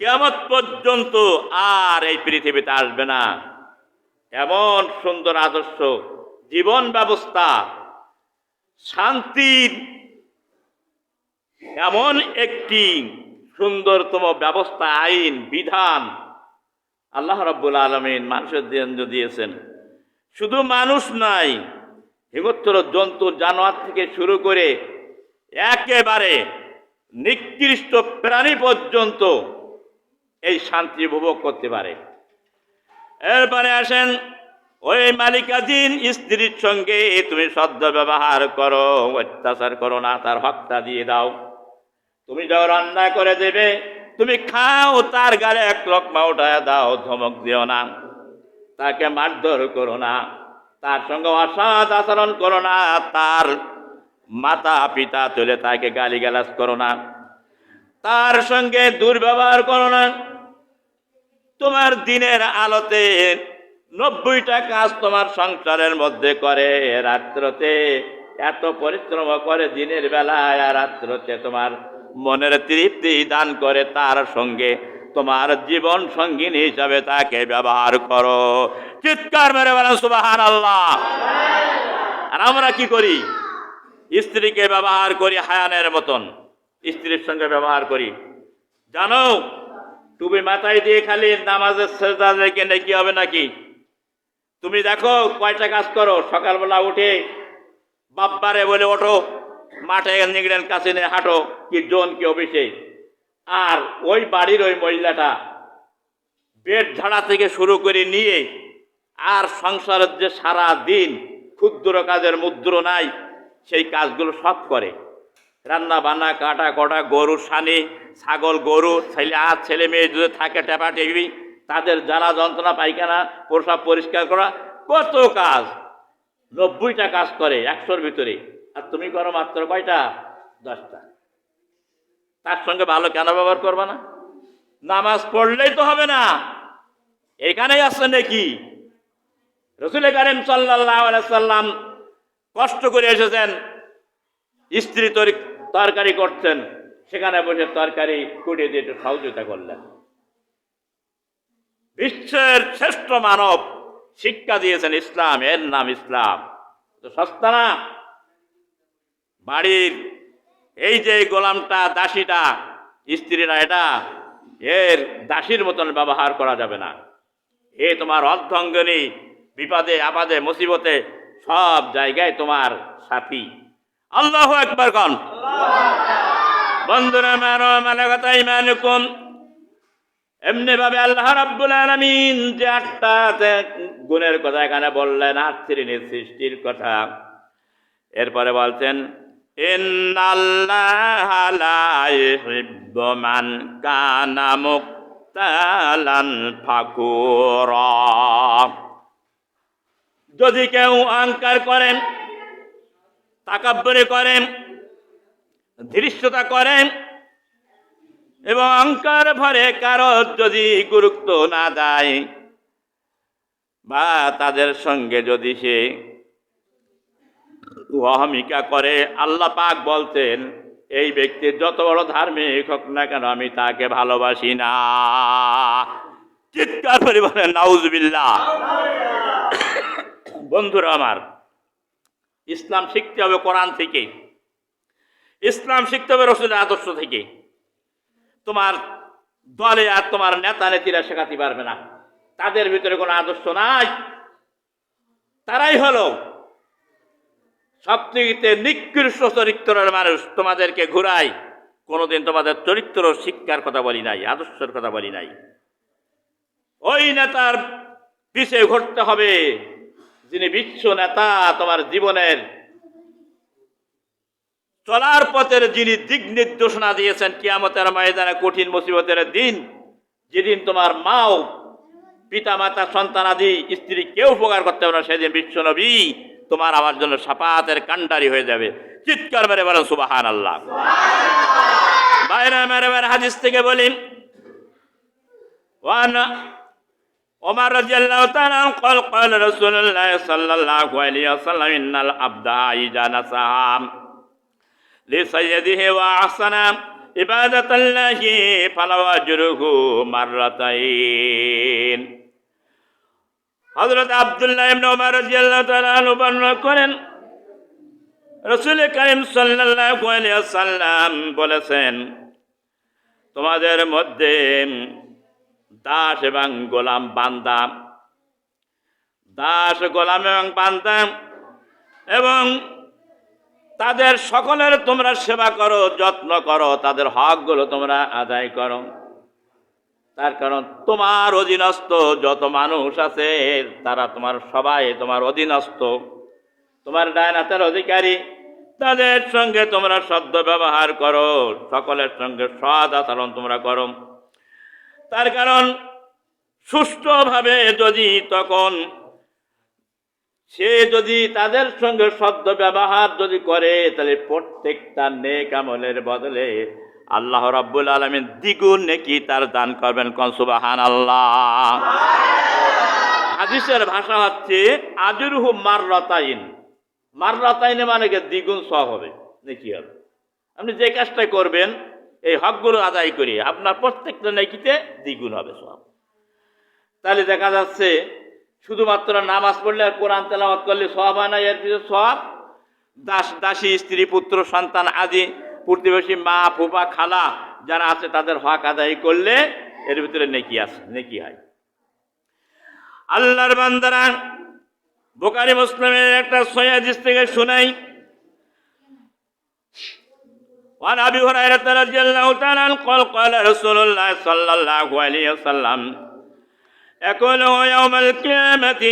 কিয়ামত পর্যন্ত আর এই পৃথিবীতে আসবে না। এমন সুন্দর আদর্শ, জীবন ব্যবস্থা, শান্তির এমন একটি সুন্দরতম ব্যবস্থা, আইন, বিধান আল্লাহ রাব্বুল আলমিন মানুষের জন্য দিয়েছেন। শুধু মানুষ নাই হিমোত্তর জন্তু, জানোয়ার থেকে শুরু করে একেবারে নিকৃষ্ট প্রাণী পর্যন্ত এই শান্তি উপভোগ করতে পারে। এরপরে আসেন, ওই মালিকাধীন স্ত্রীর সঙ্গে তুমি সদ্য ব্যবহার করো, অত্যাচার করো না, তার হকটা দিয়ে দাও। তুমি যখন রান্না করে দেবে, তুমি খাও, তার গালে এক লকমা উঠায় দাও, ধমক দিও না। তাকে মারধর করো না, তার সঙ্গে অসৎ আচরণ করো না, তার মাতা পিতা তুলে তাকে গালিগালাজ করো না। তার সঙ্গে দুর্ব্যবহার করো না তোমার দিনের আলোতে নব্বইটা কাজ তোমার সংসারের মধ্যে করে রাত্রতে। এত পরিশ্রম করে দিনের বেলায় আর রাত্রতে তোমার মনের তৃপ্তি দান করে তার সঙ্গে তোমার জীবন সঙ্গিনী হিসাবে তাকে ব্যবহার করো। চিৎকার মেরে বলেন সুবাহান আল্লাহ আর আমরা কি করি? স্ত্রীকে ব্যবহার করি হায়ানের মতন। স্ত্রীর সঙ্গে ব্যবহার করি। জানো তুমি মাথায় দিয়ে খালি নামাজের সেজদা রেখে নাকি হবে নাকি? তুমি দেখো কয়টা কাজ করো? সকালবেলা উঠে বাব্বারে বলে ওঠো, মাঠে নিগড়েন কাছে নিয়ে হাঁটো, কি জোন, কি অফিসে। আর ওই বাড়ির ওই মহিলাটা বেড ঝাড়া থেকে শুরু করে নিয়ে আর সংসারের যে সারা দিন ক্ষুদ্র কাজের মুদ্র নাই, সেই কাজগুলো সব করে। রান্না বান্না, কাটা কটা গরু, সানি, ছাগল, গরু, ছেলে, আর ছেলে মেয়ে যদি থাকে টেপা টেপি, তাদের জ্বালা যন্ত্রণা, পায়খানা প্রসাব পরিষ্কার করা, কত কাজ? নব্বইটা কাজ করে একশোর ভিতরে। আর তুমি করো মাত্র কয়টা? দশটা। তার সঙ্গে ভালো কেন ব্যবহার করবে না? নামাজ পড়লেই তো হবে না। এখানেই আসছে নাকি? রসুল করিম সাল্লাহ সাল্লাম কষ্ট করে এসেছেন স্ত্রী তরি- তরকারি করছেন, সেখানে বসে তরকারি কুটিয়ে দিয়ে একটু সহযোগিতা করলেন। বিশ্বের শ্রেষ্ঠ মানব শিক্ষা দিয়েছেন ইসলাম, এর নাম ইসলাম। তো সস্তা না? বাড়ির এই যে গোলামটা, দাসীটা স্ত্রীরা এটা, এর দাসীর মতন ব্যবহার করা যাবে না। এ তোমার অর্ধঙ্গনী, বিপদে, আপদে, মুসিবতে সব জায়গায় তোমার সাথী। আল্লাহ একবার কন। বন্ধুরা মানো এমনি ভাবে আল্লাহ রাব্বুল আলামিন যে আটটা গুণের কথা এখানে বললেন, আট শ্রেণির সৃষ্টির কথা। এরপরে বলছেন মান কানা মুক্তালান ফাকুরা। যদি কেউ অহংকার করেন তাকাব্বরি করেন, ধৃষ্টতা করেন এবং অহংকার ভরে কারও যদি গুরুত্ব না দেয় বা তাদের সঙ্গে যদি সে অহমিকা করে, আল্লাহ পাক বলতেন, এই ব্যক্তির যত বড় ধার্মিক হোক না কেন, আমি তাকে ভালোবাসি না। চিৎকার করে বলেন, নাউজবিল্লাহ। বন্ধুরা আমার ইসলাম শিখতে হবে কোরআন থেকে। ইসলাম শিখতে হবে রসুলের আদর্শ থেকে। তোমার দলে আর তোমার নেতা নেত্রীরা শেখাতে পারবে না। তাদের ভিতরে কোনো আদর্শ নাই। তারাই হলো সবথেকে নিকৃষ্ট চরিত্রের মানুষ। তোমাদেরকে ঘুরাই। কোনোদিন তোমাদের চরিত্র শিক্ষার কথা বলি নাই, আদর্শের কথা বলি নাই। ওই নেতার পিছে ঘটতে হবে। যিনি বিশ্ব নেতা তোমার জীবনের চলার পথের যিনি দিক নির্দেশনা দিয়েছেন কিয়ামতের ময়দানে কঠিন মুসিবতের দিন, যেদিন তোমার মাও পিতা মাতা সন্তানাদি স্ত্রী কেউ উপকার করতে পারে না, সেদিন বিশ্ব নবী তোমার আমার জন্য সাপাতের কান্ডারি হয়ে যাবে। চিৎকার মেরে বলেন সুবাহান আল্লাহ বাইরে মেরে মেরে হাদিস থেকে বলি, ওয়ান عمر رضي الله تعالى عنه قال قال رسول الله صلى الله عليه وسلم إن العبد إذا نسى لسيده وأحسن ইবাদাতাল্লাহি ফালাওয়াজরুহু মাররাতাইন হযরত আব্দুল্লাহ ইবনে ওমর রাদিয়াল্লাহু তাআলা আনহু বর্ণনা করেন রসুল করিম সাল্লাল্লাহু আলাইহি ওয়াসাল্লাম বলেছেন তোমাদের মধ্যে দাস এবং গোলাম বান্দা। দাস, গোলাম এবং বান্দা এবং তাদের সকলের তোমরা সেবা করো, যত্ন করো, তাদের হকগুলো তোমরা আদায় করো। তার কারণ তোমার অধীনস্থ যত মানুষ আছে, তারা তোমার সবাই তোমার অধীনস্থ। তোমার ডায়নাতের অধিকারী, তাদের সঙ্গে তোমরা সদ্য ব্যবহার করো, সকলের সঙ্গে সৎ আচরণ তোমরা করো। তার কারণ, সুষ্ঠুভাবে যদি তখন সে যদি তাদের সঙ্গে শব্দ ব্যবহার যদি করে, তাহলে প্রত্যেকটা নেক আমলের বদলে আল্লাহ রাব্বুল আলমিন দ্বিগুণ নেকি তার দান করবেন। কনসুবাহান আল্লাহ হাদিসের ভাষা হচ্ছে আজুরহু মাররতাইন। মাররতাইনে মানে কি? দ্বিগুণ সব হবে। নেকি হবে। আপনি যে কাজটা করবেন এই হকগুলো আদায় করি, আপনার প্রত্যেকটা নেকিতে দ্বিগুণ হবে সব তাহলে দেখা যাচ্ছে, শুধুমাত্র নামাজ পড়লে আর কোরআন তেলাওয়াত করলে সব হয় না, এর পিছনে সব দাস, দাসী, স্ত্রী, পুত্র, সন্তান, আদি, প্রতিবেশী, মা ফুপা খালা যারা আছে তাদের হক আদায় করলে এর ভিতরে নেকি আছে, নেকি হয়। আল্লাহর বান্দারা, বোকারি মুসলিমের একটা সয়াদিস থেকে শোনাই। وعن ابي هريره رضي الله تعالى عنه قال قال رسول الله صلى الله عليه وسلم يقول يوم القيامة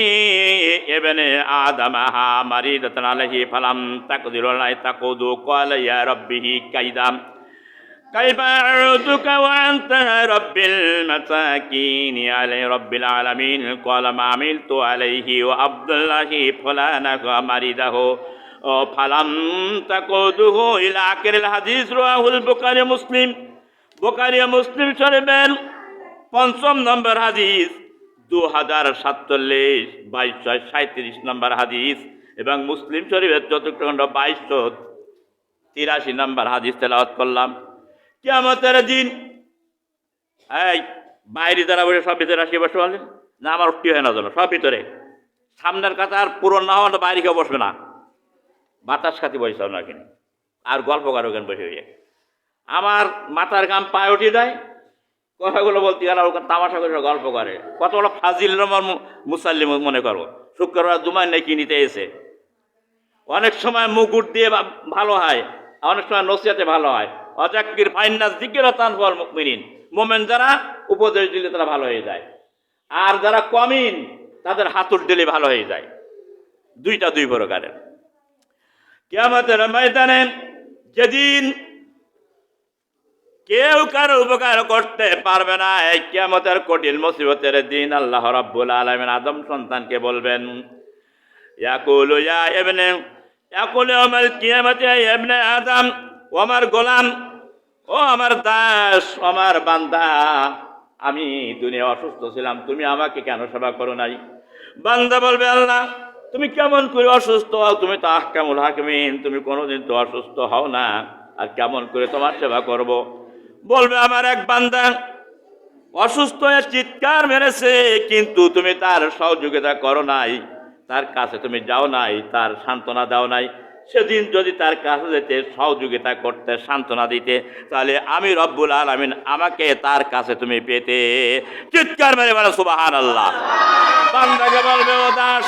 ابن آدم ها مريضة عليه فلم تقدر عليه تقود قال يا ربه كيدا كيف أعودك وأنت رب المساكين علي رب العالمين قال ما عملت عليه وعبد الله فلانك مريضه ফালাম তাকুদুহু ইলা আখিরিল হাদিস রাহুল বুখারী মুসলিম। বুখারী মুসলিম শরীফের পঞ্চম নম্বর হাদিস দু হাজার সাতচল্লিশ বাইশশো সাঁত্রিশ নম্বর হাদিস এবং মুসলিম শরীফের চতুর্থখণ্ড বাইশশো তিরাশি নম্বর হাদিস তেলাওয়াত করলাম। কেমতের দিন, এই বাইরে যারা বসে সব ভিতরে আসিয়ে বসে পারলেন না, আমার উঠতে হয় না যেন, সব ভিতরে। সামনের কথা আর পুরো না হওয়া বাইরে কেউ বসবে না। বাতাস খাতি বসে না কিনে? আর গল্প কারও কেন বসে হয়ে আমার মাথার গাম পায়ে উঠে দেয়। কথাগুলো বলতে গেলে ওখানে তামাশা করে গল্প করে। কত বড় ফাজিল নম্বর মুসাল্লি মনে করব শুক্রবার দুমায় নাকি নিতে এসে। অনেক সময় মুকুট দিয়ে ভালো হয়, অনেক সময় নসিয়াতে ভালো হয়। অজাকির ফাইনাস দিকের তান ফল মিনিন মোমেন যারা উপদেশ দিলে তারা ভালো হয়ে যায়। আর যারা কমিন, তাদের হাতুর দিলে ভালো হয়ে যায়। দুইটা দুই প্রকারের। কেয়ামতের ময়দানে যেদিন কেউ কারও উপকার করতে পারবে না, এই কিয়ামতের কঠিন মুসিবতের দিন আল্লাহ রাব্বুল আলামিন আদম সন্তানকে বলবেন, ইয়াকুলু ইয়া ইবনে, ইয়াকুলু আমার কিয়ামতে ইবনে আদম, ও আমার গোলাম, ও আমার দাস আমার বান্দা, আমি দুনিয়া অসুস্থ ছিলাম, তুমি আমাকে কেন সেবা করো নাই? বান্দা বলবে, আল্লাহ তুমি কেমন করে অসুস্থ হও? তুমি তো আহকামুল হাকিমিন। তুমি কোনোদিন তো অসুস্থ হও না। আর কেমন করে তোমার সেবা করব? বলবে, আমার এক বান্দা অসুস্থ হয়ে চিৎকার মেরেছে, কিন্তু তুমি তার সহযোগিতা করো নাই। তার কাছে তুমি যাও নাই, তার সান্ত্বনা দাও নাই। সেদিন যদি তার কাছে যেতে সহযোগিতা করতে, সান্ত্বনা দিতে, তাহলে আমি রব্বুল আলমিন আমাকে তার কাছে তুমি পেতে। চিৎকার মেরে বলে সুবাহান আল্লাহ বান্দাকে বলবে ও দাস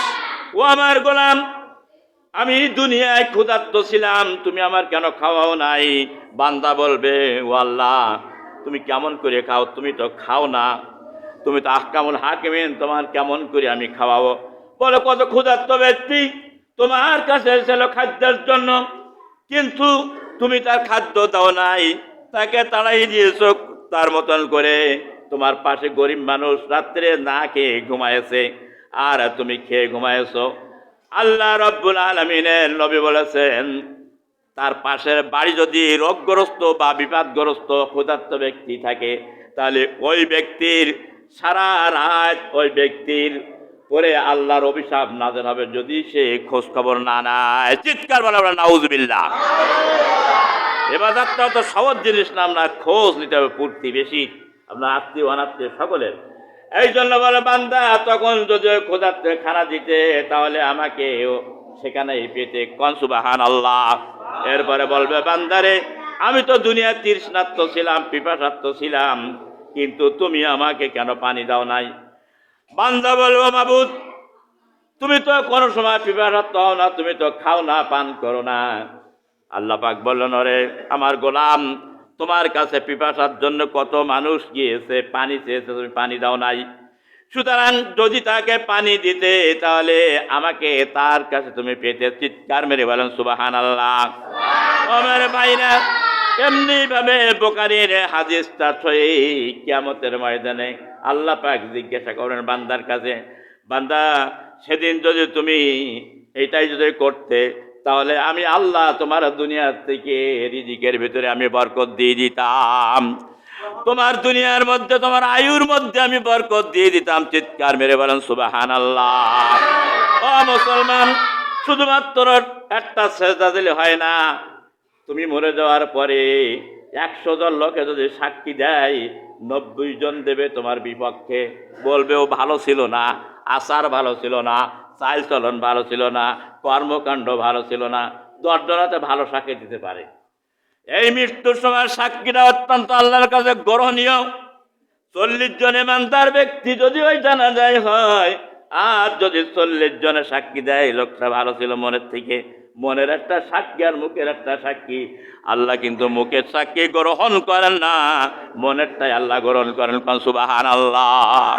ও আমার গোলাম, আমি দুনিয়ায় ক্ষুধার্ত ছিলাম, তুমি আমার কেন খাওয়াও নাই? বান্দা বলবে, ও আল্লাহ, তুমি কেমন করে খাও? তুমি তো খাও না। তুমি তো আহকামুল হাকিমিন, তোমার কেমন করে আমি খাওয়াবো? বলে, কত ক্ষুধার্ত ব্যক্তি তোমার কাছে এসেছিল খাদ্যের জন্য, কিন্তু তুমি তার খাদ্য দাও নাই। তাকে তাড়াই দিয়েছ তার মতন করে। তোমার পাশে গরিব মানুষ রাত্রে না খেয়ে ঘুমায়েছে আর তুমি খেয়ে ঘুমায়েছো আল্লাহ রব্বুল আলমিনের নবী বলেছেন, তার পাশের বাড়ি যদি রোগগ্রস্ত বা বিপদগ্রস্ত ক্ষুধার্ত ব্যক্তি থাকে, তাহলে ওই ব্যক্তির সারা রাত ওই ব্যক্তির পরে আল্লাহর অভিশাপ নাজেল হবে যদি সে খোঁজ খবর না নেয়। চিৎকার বলে আমরা নাউজবিল্লা এবাদারটাও তো সহজ জিনিস না, আপনার খোঁজ নিতে হবে পূর্তি বেশি। আপনার আত্মীয়, অনাত্মীয় সকলের। এই জন্য বলে, বান্দা, তখন যদি খোঁজাতে খানা দিতে, তাহলে আমাকে সেখানে পেতে কনসুবাহান আল্লাহ এরপরে বলবে বান্দারে আমি তো দুনিয়ার তৃষ্ণাত্ম ছিলাম পিপাসাত্ম ছিলাম, কিন্তু তুমি আমাকে কেন পানি দাও নাই? বান্দা বলব মাবুদ, তুমি তো কোনো সময় পিপাসাত্ম হও না, তুমি তো খাও না, পান করো না। আল্লাহ পাক বললেন, ওরে, আমার গোলাম তোমার কাছে পিপাসার জন্য কত মানুষ গিয়েছে, পানি চেয়েছে, তুমি পানি দাও নাই। সুতরাং যদি তাকে পানি দিতে, তাহলে আমাকে তার কাছে তুমি পেতে চিৎকার মেরে বলেন সুবাহান আল্লাহ আমার ভাইরা এমনি ভাবে বোকারির হাদিসটা ছয়ে কিয়ামতের ময়দানে আল্লাহ পাক জিজ্ঞাসা করেন বান্দার কাছে, বান্দা, সেদিন যদি তুমি এটাই যদি করতে তাহলে আমি আল্লাহ তোমার দুনিয়ার থেকে রিজিকের ভিতরে আমি বরকত দিয়ে দিতাম। তোমার দুনিয়ার মধ্যে, তোমার আয়ুর মধ্যে আমি বরকত দিয়ে দিতাম। চিৎকার মেরে বলেন সুবাহান আল্লাহ ও মুসলমান, শুধুমাত্র একটা সেজদা দিলে হয় না। তুমি মরে যাওয়ার পরে একশো জন লোকে যদি সাক্ষী দেয়, নব্বই জন দেবে তোমার বিপক্ষে। বলবে, ও ভালো ছিল না, আচার ভালো ছিল না চাল চলন ভালো ছিল না, কর্মকাণ্ড ভালো ছিল না দশজনাতে ভালো সাক্ষী দিতে পারে। এই মৃত্যুর সময় সাক্ষীরা অত্যন্ত আল্লাহর কাছে গ্রহণীয়। চল্লিশ জন ইমানদার ব্যক্তি যদি ওই জানা যায় হয়, আর যদি চল্লিশ জনে সাক্ষী দেয়, লোকটা ভালো ছিল মনের থেকে। মনের একটা সাক্ষী আর মুখের একটা সাক্ষী। আল্লাহ কিন্তু মুখের সাক্ষী গ্রহণ করেন না, মনেরটাই আল্লাহ গ্রহণ করেন। কোন সুবাহান আল্লাহ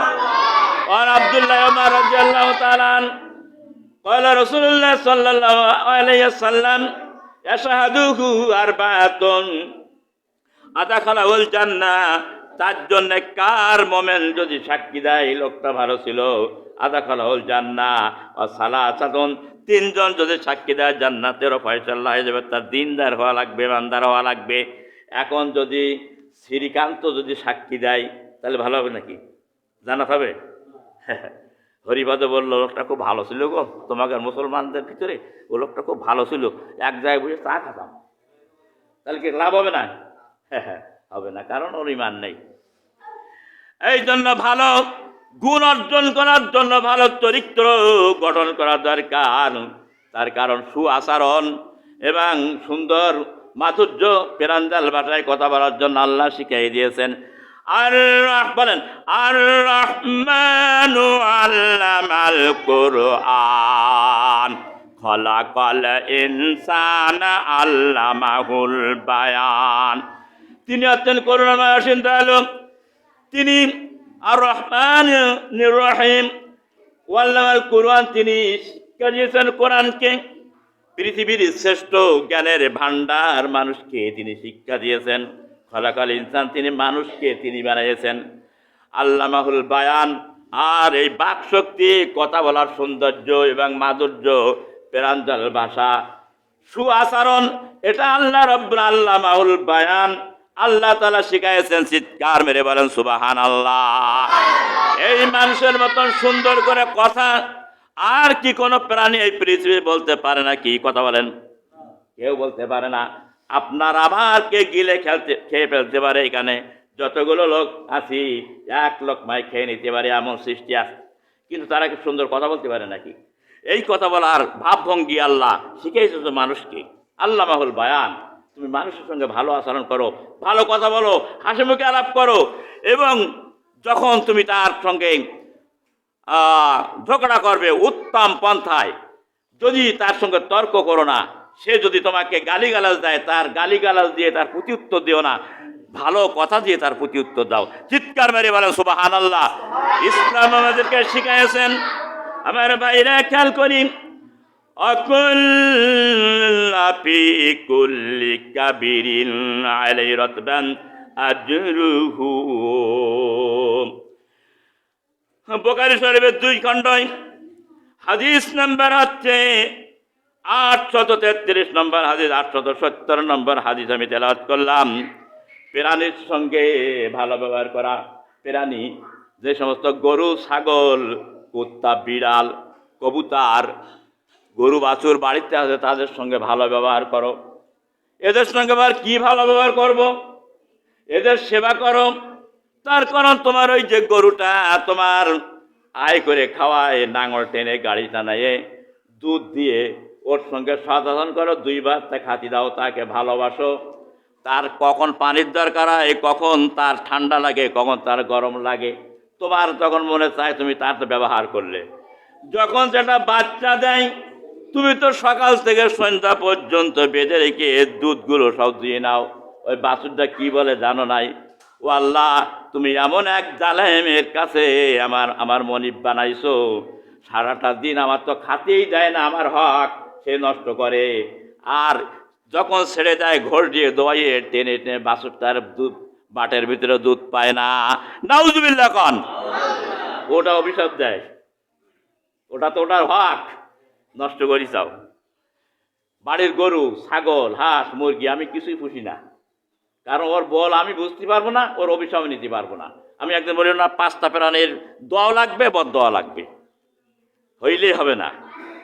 আর আব্দুল্লাহ ওমর রাদিয়াল্লাহু তাআলা قال رسول الله صلى الله عليه وسلم يشهده أربعة আদাখালাউল জান্না তার জন্য কার মোমেন যদি সাক্ষী দেয় এই লোকটা ভালো ছিল আদাখালাউল জান্না ও সালা সাধন তিনজন যদি সাক্ষী দেয় জান্নাতেরও ফয়সাল্লা হয়ে যাবে তার দিনদার হওয়া লাগবে বান্দার হওয়া লাগবে এখন যদি শ্রীকান্ত যদি সাক্ষী দেয় তাহলে ভালো হবে নাকি জানাত হবে হরিপদ বলল, লোকটা খুব ভালো ছিল গো। তোমাকে মুসলমানদের ভিতরে ও লোকটা খুব ভালো ছিল। এক জায়গায় বসে চা খাতাম। তাহলে কি লাভ হবে না? হ্যাঁ হ্যাঁ হবে না, কারণ ওর ইমান নেই। এই জন্য ভালো, গুণ অর্জন করার জন্য ভালো চরিত্র গঠন করা দরকার। তার কারণ সু সুআচরণ এবং সুন্দর মাধুর্য পেরাঞ্জাল ভাষায় কথা বলার জন্য আল্লাহ শিখিয়ে দিয়েছেন। আর বলেন আর রহমানু আল্লামাল কোরআন। খলাকাল ইনসান আল্লামাহুল বায়ান। তিনি হচ্ছেন করুণাময় দয়ালু। তিনি আর রহমান রহিম ওয়াল্লামাল কোরআন তিনি শিক্ষা দিয়েছেন কোরআনকে। পৃথিবীর শ্রেষ্ঠ জ্ঞানের ভান্ডার মানুষকে তিনি শিক্ষা দিয়েছেন। খলাকাল ইনসান, তিনি মানুষকে তিনি বানিয়েছেন। আল্লামাহুল বায়ান, আর এই বাক শক্তি কথা বলার সৌন্দর্য এবং মাধুর্য প্রাঞ্জল ভাষা সুআচরণ, এটা আল্লাহ রব্বুল আল্লাহ মাহুল বায়ান, আল্লাহ তালা শিখাইছেন চিৎকার মেরে বলেন সুবাহান আল্লাহ এই মানুষের মতন সুন্দর করে কথা, আর কি কোনো প্রাণী এই পৃথিবী বলতে পারে না, কি কথা বলেন? কেউ বলতে পারে না। আপনার আবার কে গিলে খেলতে, খেয়ে ফেলতে পারে এখানে? যতগুলো লোক আছি, এক লোক মাই খেয়ে নিতে পারে, এমন সৃষ্টি আছে। কিন্তু তারা কি সুন্দর কথা বলতে পারে নাকি? এই কথা বলার ভাবভঙ্গি আল্লাহ শিখেছে তো মানুষকে। আল্লাহ মাহুল বায়ান, তুমি মানুষের সঙ্গে ভালো আচরণ করো, ভালো কথা বলো, হাসি মুখে আলাপ করো, এবং যখন তুমি তার সঙ্গে ঝগড়া করবে উত্তম পন্থায়, যদি তার সঙ্গে তর্ক করো না সে যদি তোমাকে গালিগালাজ দেয়, তার গালিগালাজ দিয়ে তার প্রতি উত্তর দিও না। ভালো কথা দিয়ে তার প্রতি উত্তর দাও। চিৎকার মেরে বলেন সুবাহান আল্লাহ ইসলাম আমাদেরকে শিখাইছেন আমার বাইরে খেয়াল করি, অকুল ফি কুল্লি কাবিরিন আলাই রতবান আজরুহু। বোকারি শরীফের দুই খণ্ডই, হাদিস নাম্বার হচ্ছে আটশত তেত্রিশ নম্বর হাদিস, আটশত সত্তর নম্বর হাদিস আমি তেলাওয়াত করলাম। প্রাণীর সঙ্গে ভালো ব্যবহার করা। প্রাণী যে সমস্ত গরু, ছাগল, কুত্তা, বিড়াল, কবুতার, গরু, বাছুর বাড়িতে আছে, তাদের সঙ্গে ভালো ব্যবহার করো। এদের সঙ্গে আবার কি ভালো ব্যবহার করব? এদের সেবা করো। তার কারণ তোমার ওই যে গরুটা, তোমার আয় করে খাওয়ায়, নাঙল টেনে, গাড়ি টানায়, দুধ দিয়ে ওর সঙ্গে সাধারণ করো, দুইবার তা খাতি দাও, তাকে ভালোবাসো। তার কখন পানির দরকার হয়, কখন তার ঠান্ডা লাগে, কখন তার গরম লাগে। তোমার যখন মনে চায়, তুমি তার তো ব্যবহার করলে। যখন যেটা বাচ্চা দেয়, তুমি তো সকাল থেকে সন্ধ্যা পর্যন্ত বেঁধে রেখে এর দুধগুলো সব দিয়ে নাও। ওই বাছুরটা কি বলে জানো নাই? ও আল্লাহ, তুমি এমন এক জালেমের কাছে আমার আমার মনিব বানাইছো। সারাটা দিন আমার তো খাতেই দেয় না আমার হক। সে নষ্ট করে। আর যখন ছেড়ে দেয়, ঘোর দিয়ে দোয়াইয়ে টেনে টেনে বাছুরটার দুধ, বাটের ভিতরে দুধ পায় না। নাউজুবিল্লা কন। ওটা অভিশাপ দেয়। ওটা তো ওটার হক। নষ্ট করি চাও বাড়ির গরু, ছাগল, হাঁস, মুরগি, আমি কিছুই পুষি না। কারণ ওর বল আমি বুঝতে পারব না, ওর অভিশাপ নিতে পারব না। আমি একদিন বলি, না, পাঁচটা প্রাণের দোয়া লাগবে, বদ দোয়া লাগবে। হইলেই হবে না।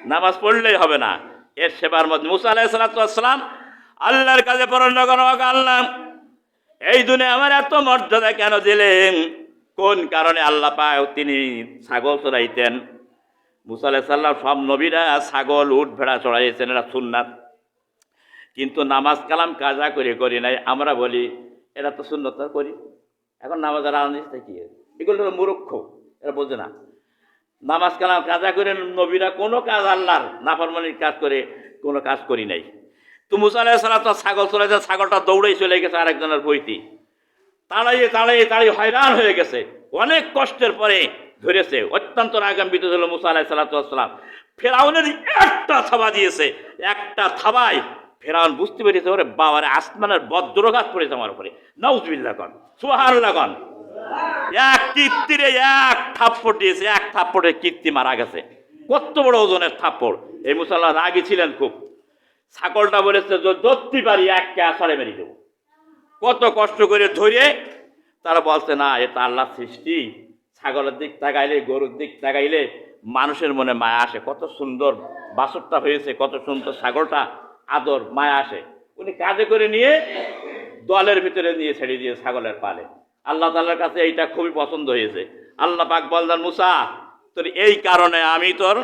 নামাজ পড়লেই হবে না। এর সেবার মধ্যে মুসা আলাহ আল্লাহর কাছে পরণ্য করো এই দুনে আমার এত মর্যাদা কেন দিলেন? কোন কারণে আল্লাহ পায় তিনি ছাগল চড়াইতেন? মুসা আলাহ সব নবীরা ছাগল, উট, ভেড়া চড়াইছেন এরা সুন্নাত। কিন্তু নামাজ কালাম কাজা করে করি নাই, আমরা বলি, এরা তো শূন্যত করি। এখন নামাজের আনন্দ কি? এগুলো মূর্খ, এরা বোঝে না। নামাজ কালাম কাজা করে নবীরা কোনো কাজ আল্লাহর নাফরমানির কাজ করে কোনো কাজ করি নাই। তো মুসা আলাহ ছাগল চলেছে ছাগলটা দৌড়েই চলে গেছে আরেকজনের বইতে তাড়াইয়ে তাড়াইয়ে তাড়িয়ে হয়রান হয়ে গেছে। অনেক কষ্টের পরে ধরেছে, অত্যন্ত রাগাম্বিত ছিল মুসা আলাহ সাল্লাম ফেরাউনের একটা থাবা দিয়েছে, একটা থাবায় ফেরাউন বুঝতে পেরেছে, ওরে বাবারে, আসমানের বজ্রঘাত পড়েছে আমার উপরে। নাউজবিল্লা কন সুহার কন এক কীর্তিরে এক থাপ্পড় দিয়েছে, এক থাপ্পড়ে কীর্তি মারা গেছে। কত বড় ওজনের থাপ্পড়। এই মুসাল্লাহ রাগি ছিলেন খুব। ছাগলটা বলেছে ধরতে পারি এককে আষাঢ়ে মেরে দেবো। কত কষ্ট করে ধরে তারা বলছে, না এটা আল্লাহ সৃষ্টি। ছাগলের দিক তাকাইলে, গরুর দিক তাকাইলে মানুষের মনে মায়া আসে। কত সুন্দর বাছরটা হয়েছে, কত সুন্দর ছাগলটা, আদর, মায়া আসে। উনি কাজে করে নিয়ে দলের ভিতরে নিয়ে ছেড়ে দিয়ে ছাগলের পালে। আল্লাহ তাল্লার কাছে এইটা খুবই পছন্দ হয়েছে। আল্লাহ পাক বলদান মুসা, তোর এই কারণে আমি তোর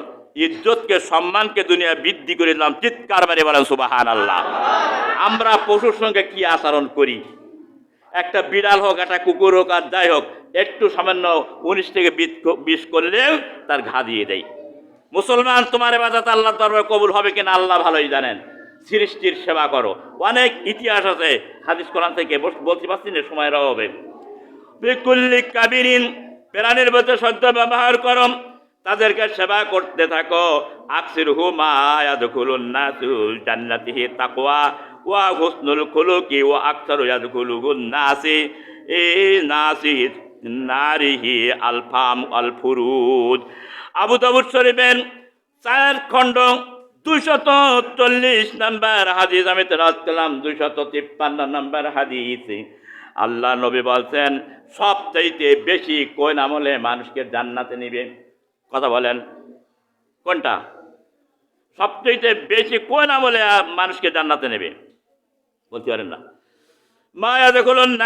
ইজ্জতকে, সম্মানকে দুনিয়া বৃদ্ধি করে দিলাম। চিৎকার মেরে বলেন সুবাহান আল্লাহ আমরা পশুর সঙ্গে কি আচরণ করি? একটা বিড়াল হোক, একটা কুকুর হোক, আর যাই হোক, একটু সামান্য উনিশ থেকে বিষ করলেও তার ঘা দিয়ে দেয়। মুসলমান, তোমার এবাদত আল্লাহ দরবার কবুল হবে কিনা আল্লাহ ভালোই জানেন। সৃষ্টির সেবা করো। অনেক ইতিহাস আছে, হাদিস কোরআন থেকে বলতে পারছি না, সময়ের অভাবে। বিকুল্লি কাবিরিন, প্রাণীর মধ্যে সদ্য ব্যবহার করো। তাদেরকে সেবা করতে থাকো। আকসির হু মায়াদুল নাসুল জান্নাতিহি তাকওয়া, ওয়া হুসনুল খুলুকি ওয়া আকসারু ইয়াদখুলুগুন নাসি। এ নাসি নারিহি আলফাম আল ফুরুজ। আবু দাউদ শরীফের চার খণ্ড, দুইশত চল্লিশ নম্বর হাদিস আমি তেরাজ করলাম। দুইশত তিপ্পান্ন নম্বর হাদিস। আল্লাহ নবী বলছেন, সবচাইতে বেশি কোন আমলে মানুষকে জান্নাতে নিবে? কথা বলেন। কোনটা? সবচাইতে বেশি কোন আমলে মানুষকে জান্নাতে নেবে? বলতে পারেন না। মায়া দেখুন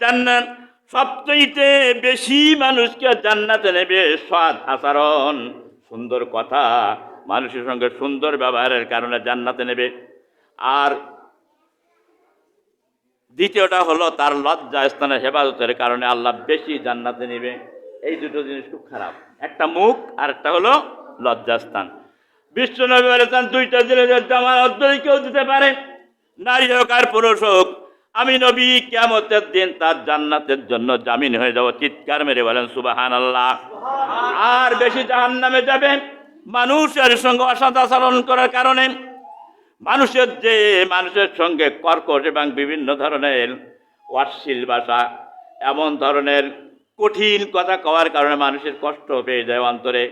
জান্নাত, সবচাইতে বেশি মানুষকে জান্নাতে নেবে সৎ আচরণ, সুন্দর কথা, মানুষের সঙ্গে সুন্দর ব্যবহারের কারণে জান্নাতে নেবে। আর দ্বিতীয়টা হলো তার লজ্জা স্থানে হেফাজতের কারণে আল্লাহ বেশি জান্নাতে নেবে। এই দুটো জিনিস খুব খারাপ। একটা মুখ আর একটা হলো লজ্জাস্থান বিশ্বনবী বলেছেন দুইটা জিনিসের জামার অর্ধই কেউ দিতে পারে। নারী হোক আর পুরুষ হোক আমি নবী কেমতের দিন তার জান্নাতের জন্য জামিন হয়ে যাব। চিৎকার মেরে বলেন সুবাহান আল্লাহ আর বেশি জাহান নামে যাবে। মানুষের সঙ্গে অসৎ আচরণ করার কারণে মানুষের যে মানুষের সঙ্গে কর্কট এবং বিভিন্ন ধরনের অশ্লীল ভাষা, এমন ধরনের কঠিন কথা কওয়ার কারণে মানুষের কষ্ট পেয়ে যায় অন্তরে।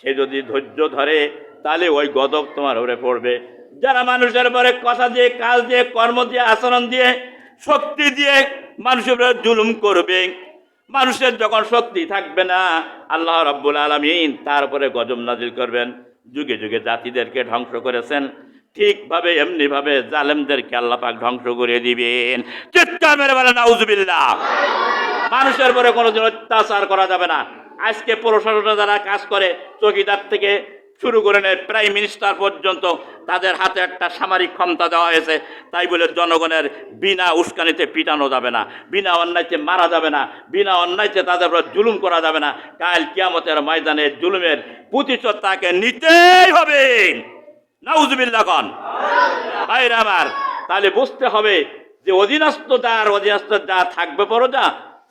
সে যদি ধৈর্য ধরে, তাহলে ওই গদব তোমার উপরে পড়বে। যারা মানুষের পরে কথা দিয়ে, কাজ দিয়ে, কর্ম দিয়ে, আচরণ দিয়ে, শক্তি দিয়ে মানুষের উপরে জুলুম করবে, মানুষের যখন শক্তি থাকবে না, আল্লাহ রাব্বুল আলমিন তার উপরে নাজিল করবেন। যুগে যুগে জাতিদেরকে ধ্বংস করেছেন। ঠিকভাবে, এমনিভাবে জালেমদেরকে আল্লাহ পাক ধ্বংস করে দিবেন। চিৎকার মেরে বলেন, নাউজুবিল্লাহ। মানুষের পরে কোনোদিন অত্যাচার করা যাবে না। আজকে প্রশাসনে যারা কাজ করে, চৌকিদার থেকে শুরু করে নেয়, প্রাইম মিনিস্টার পর্যন্ত তাদের হাতে একটা সামরিক ক্ষমতা দেওয়া হয়েছে। তাই বলে জনগণের বিনা উস্কানিতে পিটানো যাবে না, বিনা অন্যায়তে মারা যাবে না, বিনা অন্যায়তে তাদের উপর জুলুম করা যাবে না। কাল কিয়ামতের ময়দানে জুলুমের প্রতিশোধ তাকে নিতেই হবে। তাহলে বুঝতে হবে যে অধীনস্থ যার অধীনস্থ যা থাকবে পরো যা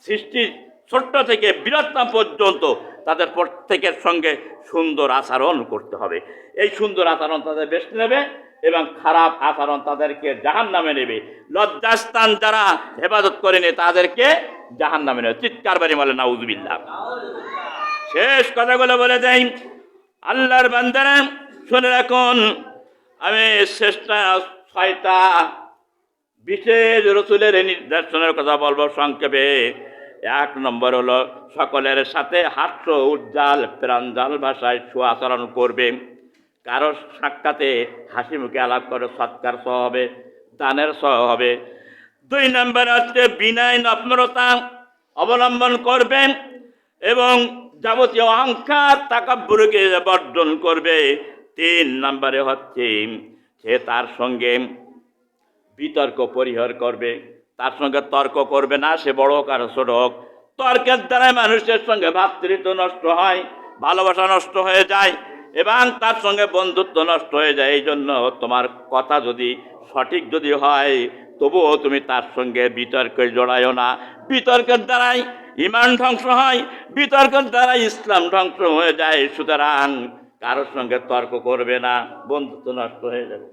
সৃষ্টির ছোট্ট থেকে বৃহত্তম পর্যন্ত তাদের প্রত্যেকের সঙ্গে সুন্দর আচরণ করতে হবে। এই সুন্দর আচরণ তাদের বেশি নেবে এবং খারাপ আচরণ তাদেরকে জাহান নামে নেবে। লজ্জাস্থান যারা হেফাজত করেনি তাদেরকে জাহান নামে নেবে। চিৎকার বাড়ি বলে নাউজুবিল্লাহ। শেষ কথাগুলো বলে দেই। আল্লাহর বান্দারা শুনে রাখুন, আমি শেষটা ছয়টা বিশেষ রসুলের নির্দেশনের কথা বলব সংক্ষেপে। এক নম্বর হলো, সকলের সাথে হাস্য, উজ্জ্বল প্রাঞ্জল ভাষায় সুআচরণ করবে। কারও সাক্ষাতে হাসি মুখে আলাপ করে সৎকার সহ হবে, দানের সহ হবে। দুই নম্বর হচ্ছে, বিনয় নম্রতা অবলম্বন করবেন এবং যাবতীয় অহংকার, তাকাব্বুরকে বর্জন করবে। তিন নম্বরে হচ্ছে সে তার সঙ্গে বিতর্ক পরিহার করবে, তার সঙ্গে তর্ক করবে না, সে বড় হোক আর ছোট হোক। তর্কের দ্বারাই মানুষের সঙ্গে ভাতৃত্ব নষ্ট হয়, ভালোবাসা নষ্ট হয়ে যায় এবং তার সঙ্গে বন্ধুত্ব নষ্ট হয়ে যায়। এই জন্য তোমার কথা যদি সঠিক যদি হয়, তবুও তুমি তার সঙ্গে বিতর্কে জড়াইও না। বিতর্কের দ্বারাই ইমান ধ্বংস হয়, বিতর্কের দ্বারা ইসলাম ধ্বংস হয়ে যায়। সুতরাং কারোর সঙ্গে তর্ক করবে না বন্ধুত্ব নষ্ট হয়ে যাবে।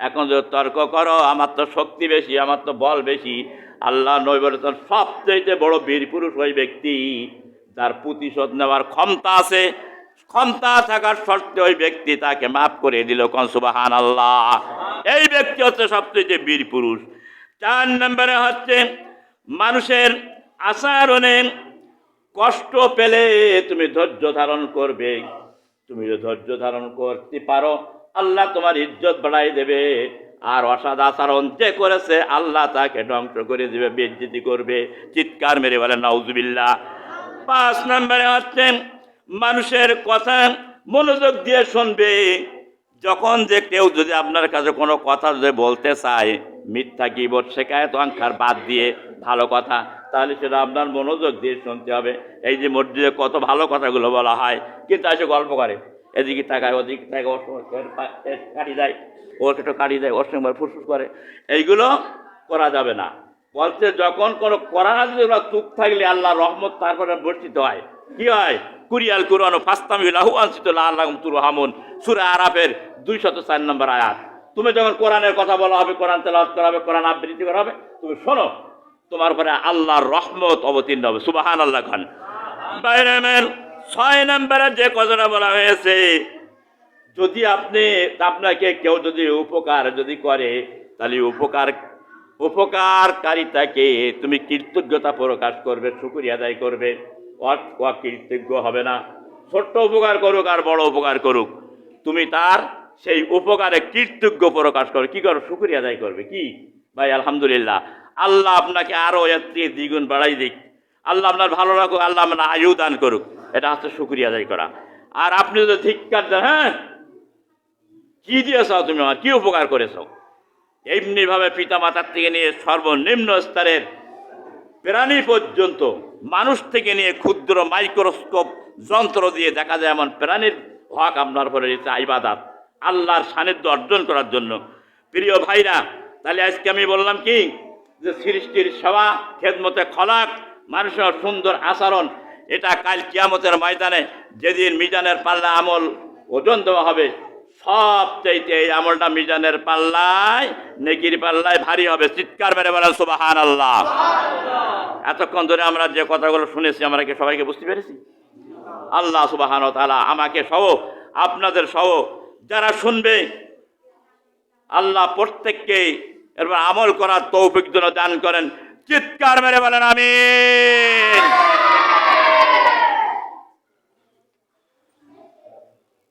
এখন যদি তর্ক করো, আমার তো শক্তি বেশি, আমার তো বল বেশি। আল্লাহ নৈবরতন সবচেয়ে বড় বীর পুরুষ ওই ব্যক্তি, যার প্রতিশোধ নেওয়ার ক্ষমতা আছে। ক্ষমতা থাকার সত্ত্বে ওই ব্যক্তি তাকে মাফ করে দিল কনসুবাহান আল্লাহ এই ব্যক্তি হচ্ছে সবচেয়ে বীর পুরুষ। চার নম্বরে হচ্ছে, মানুষের আচরণে কষ্ট পেলে তুমি ধৈর্য ধারণ করবে। তুমি ধৈর্য ধারণ করতে পারো, আল্লাহ তোমার ইজ্জত বাড়াই দেবে। আর অসাদ আচরণ যে করেছে, আল্লাহ তাকে ধ্বংস করে দেবে, বেজ্জিতি করবে। চিৎকার মেরে বলে, নাউজুবিল্লাহ। পাঁচ নম্বরে হচ্ছে মানুষের কথা মনোযোগ দিয়ে শুনবে। যখন যে কেউ যদি আপনার কাছে কোনো কথা যদি বলতে চায়, মিথ্যা কিবোর্ড শেখায় তো আঙ্কার বাদ দিয়ে ভালো কথা। তাহলে সেটা আপনার মনোযোগ দিয়ে শুনতে হবে। এই যে মসজিদে কত ভালো কথাগুলো বলা হয়। কিন্তু এসে গল্প করে। এদিকে তাকায়, ওদিকে তাকায়, ওর কাটি দেয় ওর একটু কাটি দেয়, ওর ফুসফুস করে। এইগুলো করা যাবে না। বলছে, যখন কোনো করা না যদি ওরা চুপ থাকলে আল্লাহ রহমত তারপরে বর্ষিত হয়। কি হয়? কুরিয়াল কুরানো ফাস্তামি লাহু আনসিত আল্লাহ তুর হামুন সুরা আরাফের দুইশত চার নম্বর আয়াত। তুমি যখন কোরআনের কথা বলা হবে, কোরআন তেলাওয়াত করা হবে, কোরআন আবৃত্তি করা হবে, তুমি শোনো। তোমার পরে আল্লাহর রহমত অবতীর্ণ হবে। সুবাহান আল্লাহ খান বাইরামের ছয় নম্বরে যে কথাটা বলা হয়েছে, যদি আপনি, আপনাকে কেউ যদি উপকার যদি করে, তাহলে উপকার, উপকারকারিতাকে তুমি কৃতজ্ঞতা প্রকাশ করবে, শুকুরিয়া আদায় করবে। অকৃতজ্ঞ হবে না। ছোট্ট উপকার করুক আর বড় উপকার করুক। তুমি তার সেই উপকারে কৃতজ্ঞ প্রকাশ করো। কি করো? শুকুরিয়া আদায় করবে। কি? ভাই, আলহামদুলিল্লাহ। আল্লাহ আপনাকে আরও থেকে দ্বিগুণ বাড়াই দিক। আল্লাহ আপনার ভালো রাখুক, আল্লাহ আপনার আয়ু দান করুক। এটা হচ্ছে শুকুরিয়া আদায় করা। আর আপনি যদি ধিক্কার দেন হ্যাঁ? কি দিয়েছ তুমি আমার? কি উপকার করেছ? এমনিভাবে পিতা মাতার থেকে নিয়ে সর্বনিম্ন স্তরের প্রাণী পর্যন্ত, মানুষ থেকে নিয়ে ক্ষুদ্র মাইক্রোস্কোপ যন্ত্র দিয়ে দেখা যায় এমন প্রাণীর হক আপনার উপরে আইবাদাত। আল্লাহর সান্নিধ্য অর্জন করার জন্য। প্রিয় ভাইরা, তাহলে আজকে আমি বললাম কি? যে সৃষ্টির সেবা খেদমতে খলাক মানুষের সুন্দর আচরণ এটা কাল কিয়ামতের ময়দানে যেদিন মিজানের পাল্লা আমল ওজন দেওয়া হবে সব চাইতে এই আমলটা মিজানের পাল্লায় নেকির পাল্লায় ভারী হবে। চিৎকার মেরে বলেন সুবাহান আল্লাহ এতক্ষণ ধরে আমরা যে কথাগুলো শুনেছি আমরা কি সবাইকে বুঝতে পেরেছি? আল্লাহ সুবাহান তালা আমাকে সহ আপনাদের সহ যারা শুনবে আল্লাহ প্রত্যেককে এরপর আমল করার তৌফিক যেন দান করেন। চিৎকার মেরে বলেন আমিন।